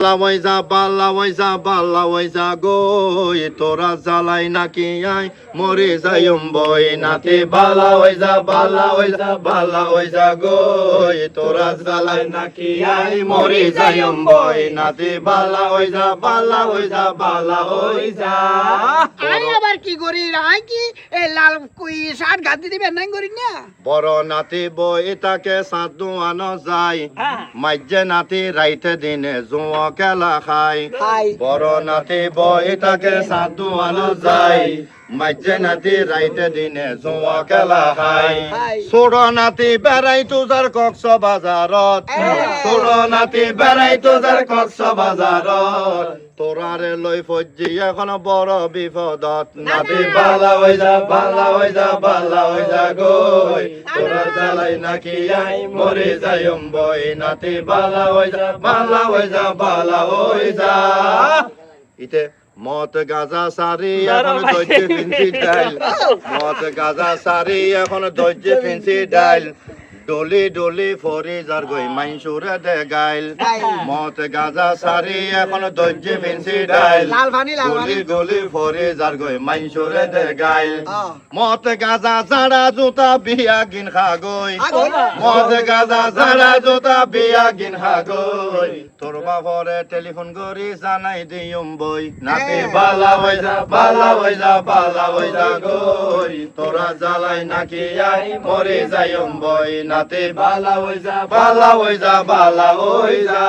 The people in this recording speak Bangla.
বালা ওইজা বালা ওইজা বালা ওইজা গই তোরা জ্বালাই নাকি আই? মরে যাইম বই নাতে। বালা ওইজা বালা ওইজা বালা ওইজা গই তোরা জ্বালাই নাকি আই? মরে যাইম বই নাতে। বালা ওইজা বালা ওইজা বালা ওইজা আই আবার কি করি আই কি? এ লাল কুই শার্ট গাদি দিবে নাই করি না? বড় নাতি বই তাকে সাধু আনো যায়। মাইজে নাতি রাইতে দিনে জুয়া খেলা খায়। হাই বড় নাতি বই তাকে সাধু আনো যায়। মাইজে নাতি রাইতে দিনে জুয়া খেলা হাই। ছোট নাতি বেড়াই তোজার কক্স বাজারত। ছোট নাতি বেড়াই তোজার কক্স বাজারত। তোরারে লই ফজি এখন বড় বিপদত। নাতি বালা হই যা বালা হই যা বালা হই যা গই। তোরা জ্বালাই নাকি আই মরে যাইম বই নাতি বালা হই যা বালা হই যা বালা হই যা। ইতে মত গাজা সারি এখন দৈত্য ফিনসি ডাইল। মত গাজা সারি এখন দৈত্য ফিনসি ডাইল। ডলি ডলি ফরি যার গই মাইসুরে দে গাইল। মত গাজা সারি এখন দৈত্য ফিনসি ডাইল গলি গলি ফরি যার গই মাইসুরে দে গাইল। মত গাজা জাড়া জুতা বিয়া গিন খাগই। মদ গাজা জাড়া জোতা বিয়া গিন হাগই তোর বাপরে টেলিফোন করি জানাই দিয়ম বই নাতি। বালা যা বালা যা বালা যা গই তোরা জ্বালাই নাকি আই মরে যাইম বই নাতি বালা হই যা বালা হই যা বালা হই যা।